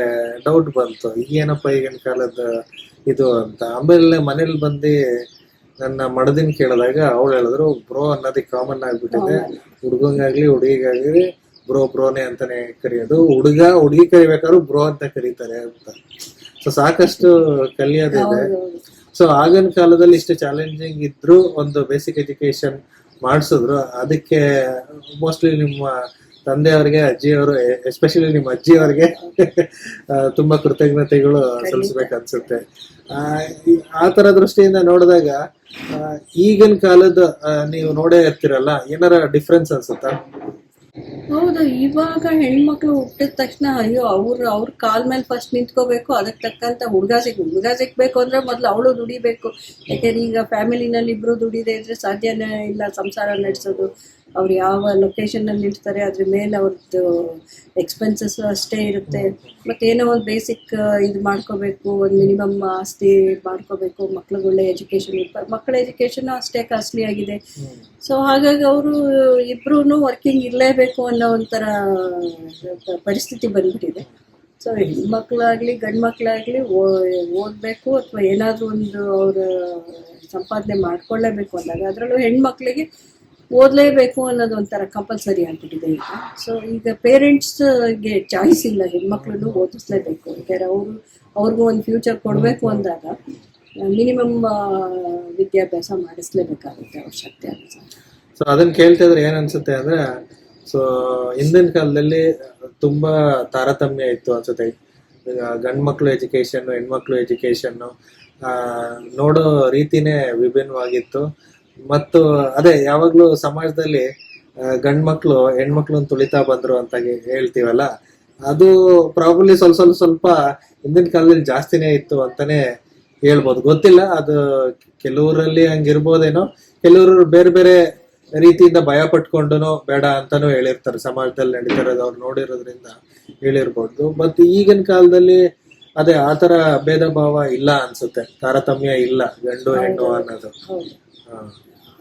ಡೌಟ್ ಬಂತು. ಏನಪ್ಪ ಈಗಿನ ಕಾಲದ ಇದು ಅಂತ. ಆಮೇಲೆ ಮನೇಲಿ ಬಂದು ನನ್ನ ಮಡದಿನ ಕೇಳಿದಾಗ ಅವಳು ಹೇಳಿದ್ರು ಬ್ರೋ ಅನ್ನೋದಕ್ಕೆ ಕಾಮನ್ ಆಗಿಬಿಟ್ಟಿದೆ. ಹುಡುಗಂಗಾಗ್ಲಿ ಹುಡುಗಿಗಾಗ್ಲಿ ಬ್ರೋ ಬ್ರೋನೇ ಅಂತಾನೆ ಕರೆಯೋದು. ಹುಡುಗ ಹುಡುಗಿ ಕರಿಬೇಕಾದ್ರು ಬ್ರೋ ಅಂತ ಕರೀತಾರೆ ಅಂತ. ಸೊ ಸಾಕಷ್ಟು ಕಲಿಯೋದಿದೆ. ಸೊ ಆಗಿನ ಕಾಲದಲ್ಲಿ ಇಷ್ಟು ಚಾಲೆಂಜಿಂಗ್ ಇದ್ರು ಒಂದು ಬೇಸಿಕ್ ಎಜುಕೇಶನ್ ಮಾಡಿಸಿದ್ರು. ಅದಕ್ಕೆ ಮೋಸ್ಟ್ಲಿ ನಿಮ್ಮ ತಂದೆಯವರಿಗೆ ಅಜ್ಜಿಯವರು ಎಸ್ಪೆಷಲಿ ನಿಮ್ಮ ಅಜ್ಜಿಯವರಿಗೆ ತುಂಬಾ ಕೃತಜ್ಞತೆಗಳು ಸಲ್ಲಿಸ್ಬೇಕನ್ಸುತ್ತೆ ಆ, ತರ ದೃಷ್ಟಿಯಿಂದ ನೋಡಿದಾಗ ಈಗಿನ ಕಾಲದ ನೀವು ನೋಡೇ ಇರ್ತೀರಲ್ಲ ಏನಾರ ಡಿಫ್ರೆನ್ಸ್ ಅನ್ಸುತ್ತಾ? ಹೌದು, ಇವಾಗ ಹೆಣ್ಮಕ್ಳು ಹುಟ್ಟಿದ ತಕ್ಷಣ ಅಯ್ಯೋ, ಅವ್ರು ಅವ್ರ ಕಾಲ್ ಮೇಲೆ ಫಸ್ಟ್ ನಿಂತ್ಕೋಬೇಕು ಅದಕ್ಕೆ ತಕ್ಕಂತ ಹುಡುಗ ಸಿಕ್ ಹುಡುಗ ಸಿಕ್ಬೇಕು ಅಂದ್ರೆ ಮೊದ್ಲು ಅವಳು ದುಡಿಬೇಕು. ಯಾಕೆಂದ್ರೆ ಈಗ ಫ್ಯಾಮಿಲಿನಲ್ಲಿ ಇಬ್ರು ದುಡಿದೇ ಇದ್ರೆ ಸಾಧ್ಯನೇ ಇಲ್ಲ ಸಂಸಾರ ನಡೆಸೋದು. ಅವ್ರು ಯಾವ ಲೊಕೇಶನ್ ಅಲ್ಲಿ ಇರ್ತಾರೆ, ಅದ್ರ ಮೇಲೆ ಅವ್ರದ್ದು ಎಕ್ಸ್ಪೆನ್ಸಸ್ ಅಷ್ಟೇ ಇರುತ್ತೆ. ಮತ್ತೆ ಏನೋ ಒಂದು ಬೇಸಿಕ್ ಇದು ಮಾಡ್ಕೋಬೇಕು, ಒಂದು ಮಿನಿಮಮ್ ಆಸ್ತಿ ಮಾಡ್ಕೋಬೇಕು ಎಜುಕೇಶನ್ ಮಕ್ಕಳ ಎಜುಕೇಶನ್ ಅಷ್ಟೇ ಕಾಸ್ಟ್ಲಿ ಆಗಿದೆ. ಸೊ ಹಾಗಾಗಿ ಅವರು ಇಬ್ಬರೂ ವರ್ಕಿಂಗ್ ಇರಲೇಬೇಕು ಅನ್ನೋ ಒಂಥರ ಪರಿಸ್ಥಿತಿ ಬಂದ್ಬಿಟ್ಟಿದೆ. ಸೊ ಹೆಣ್ಮಕ್ಳಾಗಲಿ ಗಂಡು ಮಕ್ಕಳಾಗಲಿ ಓದಬೇಕು ಅಥವಾ ಏನಾದರೂ ಒಂದು ಅವರ ಸಂಪಾದನೆ ಮಾಡ್ಕೊಳ್ಳೇಬೇಕು ಅಂದಾಗ ಅದರಲ್ಲೂ ಹೆಣ್ಮಕ್ಳಿಗೆ ಓದಲೇಬೇಕು ಅನ್ನೋದು ಒಂಥರ ಕಂಪಲ್ಸರಿ ಆಗ್ಬಿಟ್ಟಿದೆ ಈಗ. ಸೊ ಈಗ ಪೇರೆಂಟ್ಸ್ಗೆ ಚಾಯ್ಸ್ ಇಲ್ಲ ಹೆಣ್ಮಕ್ಳನ್ನು ಓದಿಸ್ಲೇಬೇಕು. ಯಾಕಂದ್ರೆ ಅವರು, ಅವ್ರಿಗೂ ಒಂದು ಫ್ಯೂಚರ್ ಕೊಡಬೇಕು ಅಂದಾಗ ಮಿನಿಮಮ್ ವಿದ್ಯಾಭ್ಯಾಸ ಮಾಡಿಸ್ಲೇಬೇಕಾಗುತ್ತೆ ಅವಶ್ಯಕತೆ ಸೊ ಅದನ್ನ ಕೇಳ್ತಾ ಇದ್ರೆ ಏನ್ ಅನ್ಸುತ್ತೆ ಅಂದ್ರೆ ಸೊ ಹಿಂದಿನ ಕಾಲದಲ್ಲಿ ತುಂಬಾ ತಾರತಮ್ಯ ಇತ್ತು ಅನ್ಸುತ್ತೆ. ಗಂಡ್ ಮಕ್ಳು ಎಜುಕೇಶನ್ ಹೆಣ್ಮಕ್ಳು ಎಜುಕೇಶನ್ ನೋಡೋ ರೀತಿನೇ ವಿಭಿನ್ನವಾಗಿತ್ತು. ಮತ್ತು ಅದೇ, ಯಾವಾಗ್ಲೂ ಸಮಾಜದಲ್ಲಿ ಗಂಡ್ ಮಕ್ಳು ಹೆಣ್ಮಕ್ಳನ್ನ ತುಳಿತಾ ಬಂದ್ರು ಅಂತ ಹೇಳ್ತೀವಲ್ಲ, ಅದು ಪ್ರಾಬಲಿ ಸ್ವಲ್ಪ ಸ್ವಲ್ಪ ಸ್ವಲ್ಪ ಹಿಂದಿನ ಕಾಲದಲ್ಲಿ ಜಾಸ್ತಿನೇ ಇತ್ತು ಅಂತಾನೆ ಹೇಳ್ಬೋದು. ಗೊತ್ತಿಲ್ಲ ಅದು ಕೆಲವರಲ್ಲಿ ಹಂಗಿರ್ಬೋದೇನೋ ಕೆಲವರು ಬೇರೆ ಬೇರೆ ರೀತಿಯಿಂದ ಭಯ ಪಟ್ಕೊಂಡು ಬೇಡ ಅಂತಾನು ಹೇಳಿರ್ತಾರೆ. ಸಮಾಜದಲ್ಲಿ ನಡೀತಿರೋದು ಅವ್ರು ನೋಡಿರೋದ್ರಿಂದ ಹೇಳಿರ್ಬೋದು. ಬಟ್ ಈಗಿನ ಕಾಲದಲ್ಲಿ ಅದೇ ಆತರ ಭೇದ ಭಾವ ಇಲ್ಲ ಅನ್ಸುತ್ತೆ. ತಾರತಮ್ಯ ಇಲ್ಲ ಗಂಡು ಹೆಣ್ಣು ಅನ್ನೋದು.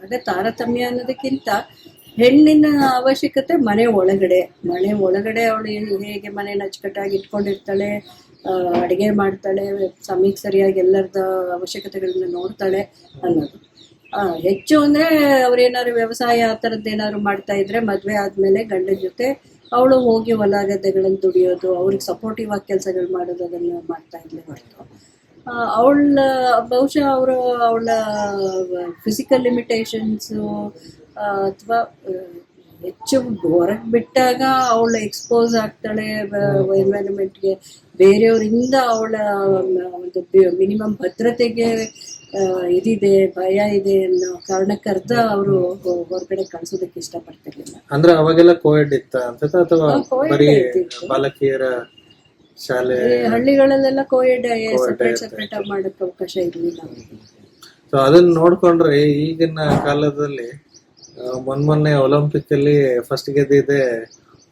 ಅದೇ ತಾರತಮ್ಯ ಅನ್ನೋದಕ್ಕಿಂತ ಹೆಣ್ಣಿನ ಅವಶ್ಯಕತೆ ಮನೆ ಒಳಗಡೆ. ಮನೆ ಒಳಗಡೆ ಅವಳು ಹೇಗೆ ಮನೆ ಅಚ್ಚುಕಟ್ಟಾಗಿ ಇಟ್ಕೊಂಡಿರ್ತಾಳೆ ಅಡುಗೆ ಮಾಡ್ತಾಳೆ ಸಮಯಕ್ಕೆ ಸರಿಯಾಗಿ ಎಲ್ಲರದ ಅವಶ್ಯಕತೆಗಳನ್ನ ನೋಡ್ತಾಳೆ ಅನ್ನೋದು. ಹೆಚ್ಚು ಅಂದ್ರೆ ಅವ್ರೇನಾದ್ರು ವ್ಯವಸಾಯ ಆ ಥರದ್ದು ಏನಾದ್ರು ಮಾಡ್ತಾ ಇದ್ರೆ ಮದುವೆ ಆದ್ಮೇಲೆ ಗಂಡನ ಜೊತೆ ಅವಳು ಹೋಗಿ ಹೊಲ ಗದ್ದೆಗಳನ್ನು ದುಡಿಯೋದು, ಅವ್ರಿಗೆ ಸಪೋರ್ಟಿವ್ ಆಗಿ ಕೆಲಸಗಳು ಮಾಡೋದು ಅದನ್ನ ಮಾಡ್ತಾ ಇದ್ಲೆ ಹೊರತು. ಅವಳ ಬಹುಶಃ ಅವರು ಅವಳ ಫಿಸಿಕಲ್ ಲಿಮಿಟೇಷನ್ಸು ಅಥವಾ ಹೆಚ್ಚು ಹೊರಗೆ ಬಿಟ್ಟಾಗ ಅವಳು ಎಕ್ಸ್ಪೋಸ್ ಆಗ್ತಾಳೆ ಎನ್ವೈರನ್ಮೆಂಟ್ಗೆ ಬೇರೆಯವರಿಂದ ಅವಳ ಒಂದು ಮಿನಿಮಮ್ ಭದ್ರತೆಗೆ ಇದಿದೆ ಭಯ ಇದೆ ಅನ್ನೋ ಕಾರಣಕ್ಕರ್ಧ ಅವರು ಹೊರಗಡೆ ಕಳ್ಸೋದಕ್ಕೆ ಇಷ್ಟಪಡ್ತಿರ್ಲಿಲ್ಲ. ಅಂದ್ರೆ ಅವಾಗೆಲ್ಲ ಕೋವಿಡ್ ಇತ್ತ ಅಥವಾ. ಬಾಲಕಿಯರ ಶಾಲೆ ಹಳ್ಳಿಗಳಲ್ಲೆಲ್ಲ ಕೋವಿಡ್ ಸಪ್ರೇಟ್ ಸಪ್ರೇಟ್ ಆಗಿ ಮಾಡಕ್ಕೆ ಅವಕಾಶ ಇರಲಿಲ್ಲ. ಸೊ ಅದನ್ನ ನೋಡ್ಕೊಂಡ್ರೆ ಈಗಿನ ಕಾಲದಲ್ಲಿ ಮೊನ್ ಮೊನ್ನೆ ಒಲಿಂಪಿಕ್ ಅಲ್ಲಿ ಫಸ್ಟ್ ಗೆದ್ದಿದೆ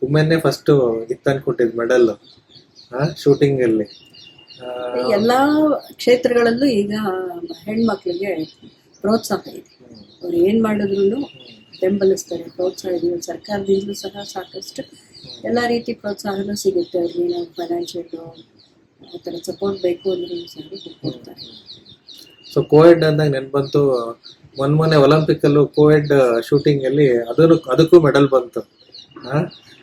ವುಮೆನ್ನೇ ಫಸ್ಟ್ ಇತ್ತು ಅನ್ಕೊಟ್ಟಿದ್ ಮೆಡಲ್ ಶೂಟಿಂಗ್ ಅಲ್ಲಿ. ಎಲ್ಲಾ ಕ್ಷೇತ್ರಗಳಲ್ಲೂ ಈಗ ಹೆಣ್ಮಕ್ಳಿಗೆ ಪ್ರೋತ್ಸಾಹ ಇದೆ. ಅವ್ರು ಏನ್ ಮಾಡಿದ್ರು ಬೆಂಬಲಿಸ್ತಾರೆ ಪ್ರೋತ್ಸಾಹ ಇದೆ. ಸರ್ಕಾರದಿಂದಲೂ ಸಹ ಸಾಕಷ್ಟು ಎಲ್ಲ ರೀತಿ ಪ್ರೋತ್ಸಾಹನೂ ಸಿಗುತ್ತೆ. ಅವ್ರಿಗೆ ನಾವು ಫೈನಾನ್ಷಿಯಲ್ ಆ ಥರ ಸಪೋರ್ಟ್ ಬೇಕು ಅಂದ್ರೂ ಸಹ ಕೊಡ್ತಾರೆ. ಸೊ ಕೋವಿಡ್ ಅಂದಾಗ ನೆನ್ ಮೊನ್ ಮೊನ್ನೆ ಒಲಿಂಪಿಕ್ ಅಲ್ಲೂ ಕೋವಿಡ್ ಶೂಟಿಂಗ್ ಅಲ್ಲಿ ಅದನ್ನು, ಅದಕ್ಕೂ ಮೆಡಲ್ ಬಂತು.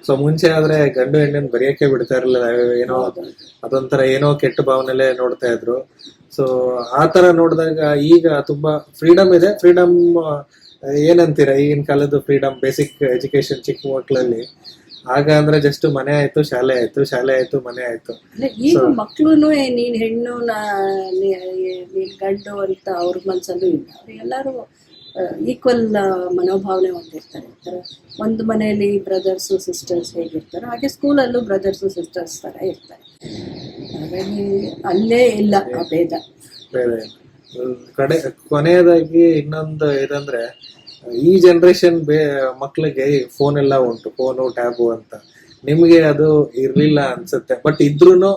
ಸೊ ಮುಂಚೆ ಆದ್ರೆ ಗಂಡು ಹೆಣ್ಣನ್ ಬರೆಯಕ್ಕೆ ಬಿಡ್ತಾ ಇರಲಿಲ್ಲ, ಏನೋ ಅದೊಂಥರ ಏನೋ ಕೆಟ್ಟ ಭಾವನೆಲೆ ನೋಡ್ತಾ ಇದ್ರು. ಸೊ ಆತರ ತರ ನೋಡಿದಾಗ ಈಗ ತುಂಬಾ ಫ್ರೀಡಮ್ ಇದೆ. ಫ್ರೀಡಮ್ ಏನಂತೀರಾ ಈಗಿನ ಕಾಲದ ಫ್ರೀಡಮ್ ಬೇಸಿಕ್ ಎಜುಕೇಶನ್ ಚಿಕ್ಕ ಮಕ್ಕಳಲ್ಲಿ. ಆಗ ಅಂದ್ರೆ ಜಸ್ಟ್ ಮನೆ ಆಯ್ತು ಶಾಲೆ ಆಯ್ತು ಶಾಲೆ ಆಯ್ತು ಮನೆ ಆಯ್ತು. ಅಂದ್ರೆ ಈಗ ಮಕ್ಳು ನೀನ್ ಹೆಣ್ಣು ನೀನ್ ಗಂಡು ಅಂತ ಅವ್ರ ಮನ್ಸಲ್ಲೂ ಇಲ್ಲ. ಅವ್ರಿಗೆಲ್ಲಾರು ಎಲ್ಲರೂ ಈಕ್ವಲ್ ಮನೋಭಾವನೆ ಹೊಂದಿರ್ತಾರೆ. ಒಂದು ಮನೆಯಲ್ಲಿ ಬ್ರದರ್ಸು ಸಿಸ್ಟರ್ಸ್ ಹೇಗಿರ್ತಾರೋ ಹಾಗೆ ಸ್ಕೂಲಲ್ಲೂ ಬ್ರದರ್ಸು ಸಿಸ್ಟರ್ಸ್ ತರ ಇರ್ತಾರೆ. ಹಾಗಾಗಿ ಅಲ್ಲೇ ಇಲ್ಲ ಭೇದ. ಕಡೆ ಕೊನೆಯದಾಗಿ ಇನ್ನೊಂದು ಇದಂದ್ರೆ ಈ ಜನರೇಷನ್ ಬೇ ಮಕ್ಳಿಗೆ ಫೋನ್ ಎಲ್ಲ ಉಂಟು ಫೋನು ಟ್ಯಾಬು ಅಂತ. ನಿಮ್ಗೆ ಅದು ಇರ್ಲಿಲ್ಲ ಅನ್ಸುತ್ತೆ. ಬಟ್ ಇದ್ರೂನು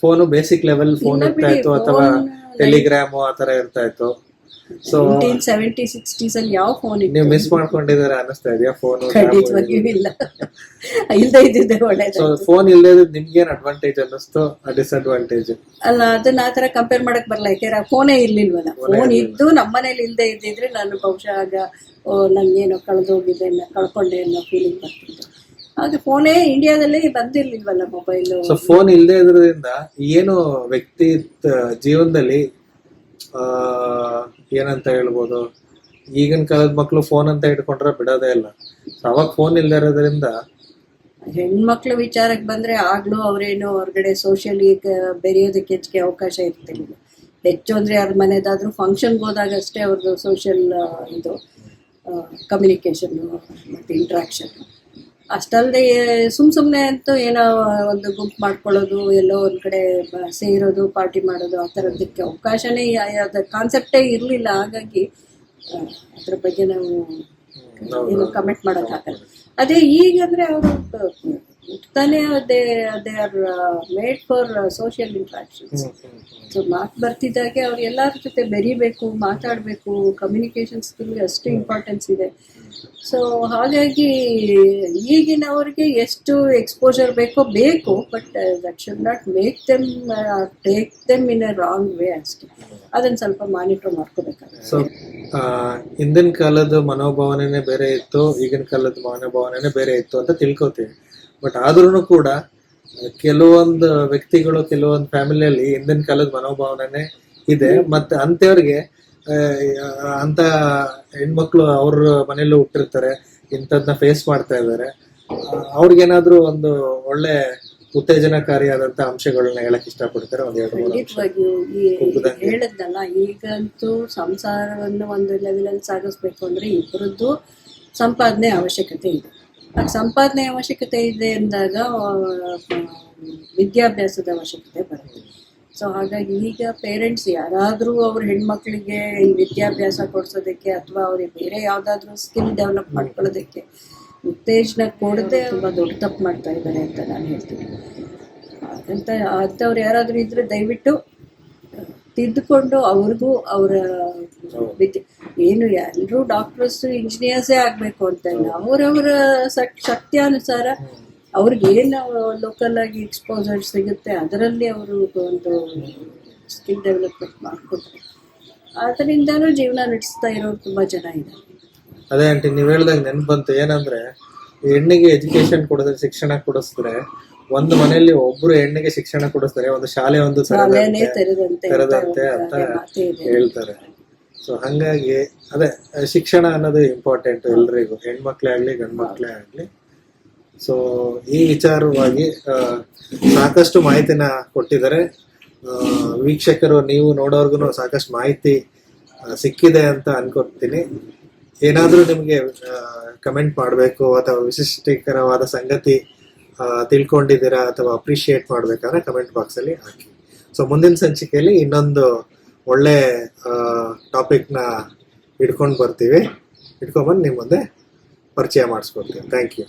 ಫೋನು ಬೇಸಿಕ್ ಲೆವೆಲ್ ಫೋನ್ ಇರ್ತಾ ಇತ್ತು ಅಥವಾ ಟೆಲಿಗ್ರಾಮು ಆ ತರ ಇರ್ತಾ ಇತ್ತು. ಸೊ ಸೆವೆಂಟಿ ಸಿಕ್ಸ್ಟೀಸ್ ಅಲ್ಲಿ ಯಾವ ಫೋನ್ ನೀವು ಮಿಸ್ ಮಾಡ್ಕೊಂಡಿದ್ದಾರೆ ಅನಿಸ್ತಾ ಇದೆಯಾ? ಫೋನ್ ಇಲ್ಲ. ಇಲ್ದೇ ಇದ್ದಿದ್ದೆ ಒಳ್ಳೇದು ಫೋನ್ ಇಲ್ಲದೆ ನಿಮ್ಗೇನ್ ಅಡ್ವಾಂಟೇಜ್ ಅನ್ನಿಸ್ತು? ಡಿಸ್ಅಡ್ವಾಂಟೇಜ್ ಅಲ್ಲ ಅದನ್ನ ಆ ತರ ಕಂಪೇರ್ ಮಾಡಕ್ ಬರಲ್ಲ ಯಾಕೆಂದ್ರೆ ಫೋನೇ ಇರ್ಲಿಲ್ವಲ್ಲ? ಫೋನ್ ಇದ್ದು ನಮ್ಮನೇಲಿ ಇಲ್ಲದೆ ಇದ್ದಿದ್ರೆ ನಾನು ಬಹುಶಃ ಆಗ ಓ ನಂಗೇನೋ ಕಳೆದೋಗಿದೆ ಕಳ್ಕೊಂಡೆ ಅನ್ನೋ ಫೀಲಿಂಗ್ ಬರ್ತಿತ್ತು. ಹಾಗೆ ಫೋನೇ ಇಂಡಿಯಾದಲ್ಲಿ ಬಂದಿರ್ಲಿಲ್ವಲ್ಲ ಮೊಬೈಲ್ ಸೊ ಫೋನ್ ಇಲ್ಲದೆ ಇದ್ರಿಂದ ಏನು ವ್ಯಕ್ತಿ ಜೀವನದಲ್ಲಿ ಏನಂತ ಹೇಳ್ಬೋದು? ಈಗಿನ ಕಾಲದ ಮಕ್ಕಳು ಫೋನ್ ಅಂತ ಇಟ್ಕೊಂಡ್ರೆ ಬಿಡೋದೇ ಇಲ್ಲ. ಅವಾಗ ಫೋನ್ ಇಲ್ಲದೆ ಇರೋದ್ರಿಂದ ಹೆಣ್ಮಕ್ಳು ವಿಚಾರಕ್ಕೆ ಬಂದ್ರೆ ಆಗ್ಲೂ ಅವ್ರೇನು ಹೊರಗಡೆ ಸೋಷಿಯಲಿ ಬೆರೆಯೋದಕ್ಕೆ ಹೆಚ್ಚಿಗೆ ಅವಕಾಶ ಇರ್ತಿಲ್ಲ ಹೆಚ್ಚು ಅಂದ್ರೆ ಅದ್ರ ಮನೆದಾದ್ರೂ ಫಂಕ್ಷನ್ಗೆ ಹೋದಾಗ ಅಷ್ಟೇ ಅವ್ರದ್ದು ಸೋಷಿಯಲ್ ಇದು ಕಮ್ಯುನಿಕೇಶನ್ ಮತ್ತು ಇಂಟ್ರಾಕ್ಷನ್ ಅಷ್ಟಲ್ಲದೆ ಸುಮ್ ಸುಮ್ಮನೆ ಅಂತೂ ಏನೋ ಒಂದು ಗುಂಪು ಮಾಡ್ಕೊಳ್ಳೋದು ಎಲ್ಲೋ ಒಂದು ಕಡೆ ಸೇರೋದು ಪಾರ್ಟಿ ಮಾಡೋದು ಆ ಥರದ್ದಕ್ಕೆ ಅವಕಾಶನೇ ಅದು ಕಾನ್ಸೆಪ್ಟೇ ಇರಲಿಲ್ಲ. ಹಾಗಾಗಿ ಅದ್ರ ಬಗ್ಗೆ ನಾವು ಏನು ಕಮೆಂಟ್ ಮಾಡೋಕ್ಕಾಗಲ್ಲ. ಅದೇ ಈಗ ಅಂದ್ರೆ ಅವರು ಹುಟ್ತಾನೆ they they are made for social interactions so ಮಾತು ಬರ್ತಿದ್ದಾಗೆ ಅವ್ರು ಎಲ್ಲರ ಜೊತೆ ಬೆರಿಬೇಕು ಮಾತಾಡಬೇಕು ಕಮ್ಯುನಿಕೇಷನ್ ಸ್ಕಿಲ್ಗೆ ಅಷ್ಟು ಇಂಪಾರ್ಟೆನ್ಸ್ ಇದೆ. ಸೊ ಹಾಗಾಗಿ ಈಗಿನವ್ರಿಗೆ ಎಷ್ಟು ಎಕ್ಸ್ಪೋಜರ್ ಬೇಕೋ ಬೇಕು but that should not make them take them in a wrong way ಅಷ್ಟೇ. ಅದನ್ನ ಸ್ವಲ್ಪ ಮಾನಿಟರ್ ಮಾಡ್ಕೋಬೇಕಾಗುತ್ತೆ. ಸೊ ಹಿಂದಿನ ಕಾಲದ ಮನೋಭಾವನೆ ಬೇರೆ ಇತ್ತು ಈಗಿನ ಕಾಲದ ಮನೋಭಾವನೆ ಬೇರೆ ಇತ್ತು ಅಂತ ತಿಳ್ಕೊತೀವಿ. ಬಟ್ ಆದ್ರೂ ಕೂಡ ಕೆಲವೊಂದು ವ್ಯಕ್ತಿಗಳು ಕೆಲವೊಂದು ಫ್ಯಾಮಿಲಿಯಲ್ಲಿ ಹಿಂದಿನ ಕಾಲದ ಮನೋಭಾವನೆ ಇದೆ. ಮತ್ತೆ ಅಂತವ್ರಿಗೆ ಅಂತ ಹೆಣ್ಮಕ್ಳು ಅವ್ರ ಮನೇಲಿ ಹುಟ್ಟಿರ್ತಾರೆ ಇಂಥದ್ನ ಫೇಸ್ ಮಾಡ್ತಾ ಇದ್ದಾರೆ. ಅವ್ರಿಗೇನಾದ್ರೂ ಒಂದು ಒಳ್ಳೆ ಉತ್ತೇಜನಕಾರಿಯಾದಂತ ಅಂಶಗಳನ್ನ ಹೇಳಕ್ ಇಷ್ಟಪಡ್ತಾರೆ ಒಂದ್ ಎರಡು ಮೂರು ಖಂಡಿತವಾಗಿಯೂ ಈ ಕುಗ್ಗದಂಗೆ. ಹೇಳಿದ್ನಲ್ಲ ಈಗಂತೂ ಸಂಸಾರವನ್ನು ಒಂದು ಲೆವೆಲಲ್ಲಿ ಸಾಗಿಸ್ಬೇಕು ಅಂದ್ರೆ ಇಬ್ಬರದ್ದು ಸಂಪಾದನೆ ಅವಶ್ಯಕತೆ ಇದೆ. ಆ ಸಂಪಾದನೆ ಅವಶ್ಯಕತೆ ಇದೆ ಅಂದಾಗ ವಿದ್ಯಾಭ್ಯಾಸದ ಅವಶ್ಯಕತೆ ಬರುತ್ತೆ. ಸೊ ಹಾಗಾಗಿ ಈಗ ಪೇರೆಂಟ್ಸ್ ಯಾರಾದರೂ ಅವ್ರ ಹೆಣ್ಮಕ್ಳಿಗೆ ಈ ವಿದ್ಯಾಭ್ಯಾಸ ಕೊಡ್ಸೋದಕ್ಕೆ ಅಥವಾ ಅವ್ರಿಗೆ ಬೇರೆ ಯಾವುದಾದ್ರೂ ಸ್ಕಿಲ್ ಡೆವಲಪ್ ಮಾಡ್ಕೊಳ್ಳೋದಕ್ಕೆ ಉತ್ತೇಜನ ಕೊಡದೆ ತುಂಬ ದೊಡ್ಡ ತಪ್ಪು ಮಾಡ್ತಾ ಇದ್ದಾರೆ ಅಂತ ನಾನು ಹೇಳ್ತೀನಿ. ಅಂತ ಅಂಥವ್ರು ಯಾರಾದರೂ ಇದ್ರೆ ದಯವಿಟ್ಟು ತಿದ್ದುಕೊಂಡು ಅವ್ರಿಗೂ ಅವರ ವಿದ್ಯೆ ಏನು ಎಲ್ಲರೂ ಡಾಕ್ಟರ್ಸ್ ಇಂಜಿನಿಯರ್ಸೇ ಆಗಬೇಕು ಅಂತ ಇಲ್ಲ. ಅವರವರ ಶಕ್ತಿಯಾನುಸಾರ ಅವ್ರಿಗೆ ಏನು ಲೋಕಲ್ ಆಗಿ ಎಕ್ಸ್ಪೋಸರ್ ಸಿಗುತ್ತೆ ಅದರಲ್ಲಿ ಅವರು ಒಂದು ಸ್ಕಿಲ್ ಡೆವಲಪ್ಮೆಂಟ್ ಮಾಡಿಕೊಟ್ರು. ಅದರಿಂದನೂ ಜೀವನ ನಡೆಸ್ತಾ ಇರೋರು ತುಂಬ ಜನ ಇದ್ದಾರೆ. ಅದೇ ಆಂಟಿ ನೀವ್ ಹೇಳ್ದಾಗ ನೆನಪು ಬಂತು ಏನಂದ್ರೆ ಹೆಣ್ಣಿಗೆ ಎಜುಕೇಶನ್ ಕೊಡಿದ್ರೆ ಶಿಕ್ಷಣ ಕೊಡಿಸಿದ್ರೆ ಒಂದು ಮನೆಯಲ್ಲಿ ಒಬ್ರು ಹೆಣ್ಣಿಗೆ ಶಿಕ್ಷಣ ಕೊಡಿಸ್ತಾರೆ ಒಂದು ಶಾಲೆ ಒಂದು ತೆರೆದಂತೆ ಅಂತ. ಹೇಳ್ತಾರೆ. ಸೊ ಹಂಗಾಗಿ ಅದೇ ಶಿಕ್ಷಣ ಅನ್ನೋದು ಇಂಪಾರ್ಟೆಂಟ್ ಎಲ್ರಿಗೂ ಹೆಣ್ಮಕ್ಳೇ ಆಗ್ಲಿ ಗಂಡ್ ಮಕ್ಳೇ ಆಗಲಿ. ಸೊ ಈ ವಿಚಾರವಾಗಿ ಸಾಕಷ್ಟು ಮಾಹಿತಿನ ಕೊಟ್ಟಿದ್ದಾರೆ. ವೀಕ್ಷಕರು, ನೀವು ನೋಡೋರ್ಗು ಸಾಕಷ್ಟು ಮಾಹಿತಿ ಸಿಕ್ಕಿದೆ ಅಂತ ಅನ್ಕೋತೀನಿ. ಏನಾದರೂ ನಿಮಗೆ ಕಮೆಂಟ್ ಮಾಡಬೇಕು ಅಥವಾ ವಿಶಿಷ್ಟಕರವಾದ ಸಂಗತಿ ತಿಳ್ಕೊಂಡಿದ್ದೀರಾ ಅಥವಾ ಅಪ್ರಿಷಿಯೇಟ್ ಮಾಡ್ಬೇಕಾದ್ರೆ ಕಮೆಂಟ್ ಬಾಕ್ಸಲ್ಲಿ ಹಾಕಿ. ಸೊ ಮುಂದಿನ ಸಂಚಿಕೆಯಲ್ಲಿ ಇನ್ನೊಂದು ಒಳ್ಳೆ ಟಾಪಿಕ್ನ ಇಟ್ಕೊಂಡು ಬರ್ತೀವಿ. ಇಟ್ಕೊಂಡ್ಬಂದು ನಿಮ್ಮ ಮುಂದೆ ಪರಿಚಯ ಮಾಡಿಸ್ಕೊಡ್ತೀವಿ. Thank you